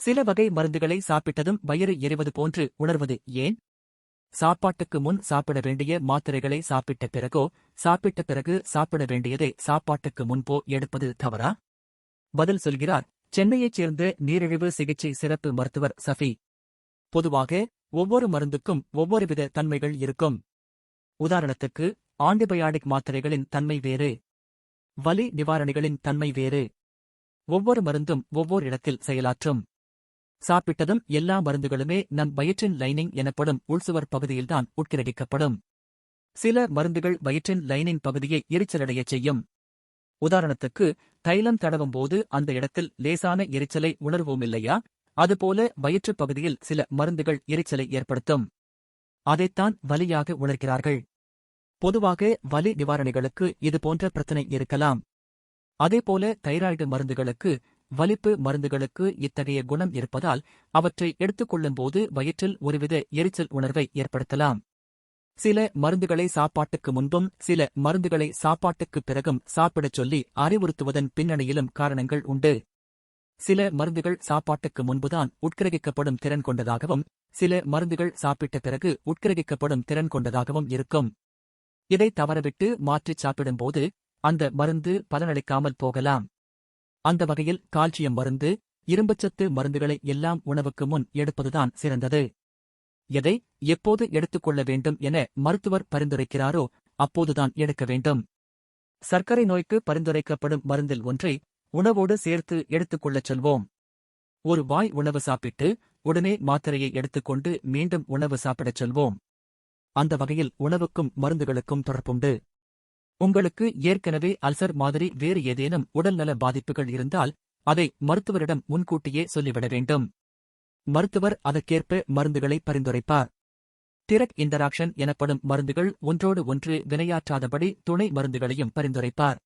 சில வகை மருந்துகளை சாப்பிட்டதும் வயிறு எரிவது போன்று உணர்வது ஏன்? சாப்பாட்டுக்கு முன் சாப்பிட வேண்டிய மாத்திரைகளை சாப்பிட்ட பிறகோ சாப்பிட்ட பிறகு சாப்பிட வேண்டியதை சாப்பாட்டுக்கு முன்போ எடுப்பது தவறா? பதில் சொல்கிறார் சென்னையைச் சேர்ந்த நீரிழிவு சிகிச்சை சிறப்பு மருத்துவர் சஃபி. பொதுவாக ஒவ்வொரு மருந்துக்கும் ஒவ்வொரு வித தன்மைகள் இருக்கும். உதாரணத்துக்கு ஆண்டிபயாடிக் மாத்திரைகளின் தன்மை வேறு. வலி நிவாரணிகளின் தன்மை வேறு. ஒவ்வொரு மருந்தும் ஒவ்வொரு இடத்தில் செயலாற்றும். சாப்பிட்டதும் எல்லா மருந்துகளுமே நம் வயிற்றின் லைனிங் எனப்படும் உள்சுவர் பகுதியில்தான் உட்கிரடிக்கப்படும் சில மருந்துகள் வயிற்றின் லைனிங் பகுதியை எரிச்சலடையச் செய்யும். உதாரணத்துக்கு தைலம் தடவும் போது அந்த இடத்தில் லேசான எரிச்சலை உணர்வோம் இல்லையா அதுபோல வயிற்றுப் பகுதியில் சில மருந்துகள் எரிச்சலை ஏற்படுத்தும். அதைத்தான் வலியாக உணர்கிறார்கள். பொதுவாக வலி நிவாரணிகளுக்கு இது போன்ற பிரச்சனை இருக்கலாம். அதேபோல தைராய்டு மருந்துகளுக்கு வலிப்பு மருந்துகளுக்கு இத்தகைய குணம் இருப்பதால் அவற்றை எடுத்துக்கொள்ளும்போது வயிற்றில் ஒருவித எரிச்சல் உணர்வை ஏற்படுத்தலாம். சில மருந்துகளை சாப்பாட்டுக்கு முன்பும் சில மருந்துகளை சாப்பாட்டுக்குப் பிறகும் சாப்பிடச் சொல்லி அறிவுறுத்துவதன் பின்னணியிலும் காரணங்கள் உண்டு. சில மருந்துகள் சாப்பாட்டுக்கு முன்புதான் உட்கிரகிக்கப்படும் திறன் கொண்டதாகவும் சில மருந்துகள் சாப்பிட்ட பிறகு உட்கிரகிக்கப்படும் திறன் கொண்டதாகவும் இருக்கும். இதை தவறவிட்டு மாற்றிச் சாப்பிடும்போது அந்த மருந்து பலனளிக்காமல் போகலாம். அந்த வகையில் கால்சியம் மருந்து இரும்புச்சத்து மருந்துகளை எல்லாம் உணவுக்கு முன் எடுப்பதுதான் சிறந்தது. எதை எப்போது எடுத்துக்கொள்ள வேண்டும் என மருத்துவர் பரிந்துரைக்கிறாரோ அப்போதுதான் எடுக்க வேண்டும். சர்க்கரை நோய்க்கு பரிந்துரைக்கப்படும் மருந்தில் ஒன்றை உணவோடு சேர்த்து எடுத்துக்கொள்ளச் சொல்வோம். ஒரு வாய் உணவு சாப்பிட்டு உடனே மாத்திரையை எடுத்துக்கொண்டு மீண்டும் உணவு சாப்பிடச் சொல்வோம். அந்த வகையில் உணவுக்கும் மருந்துகளுக்கும் தொடர்புண்டு. உங்களுக்கு ஏற்கனவே அல்சர் மாதிரி வேறு ஏதேனும் உடல்நல பாதிப்புகள் இருந்தால் அதை மருத்துவரிடம் முன்கூட்டியே சொல்லிவிட வேண்டும். மருத்துவர் அதற்கேற்ப மருந்துகளை பரிந்துரைப்பார். டிரக் இன்டராக்ஷன் எனப்படும் மருந்துகள் ஒன்றோடு ஒன்று வினையாற்றாதபடி துணை மருந்துகளையும் பரிந்துரைப்பார்.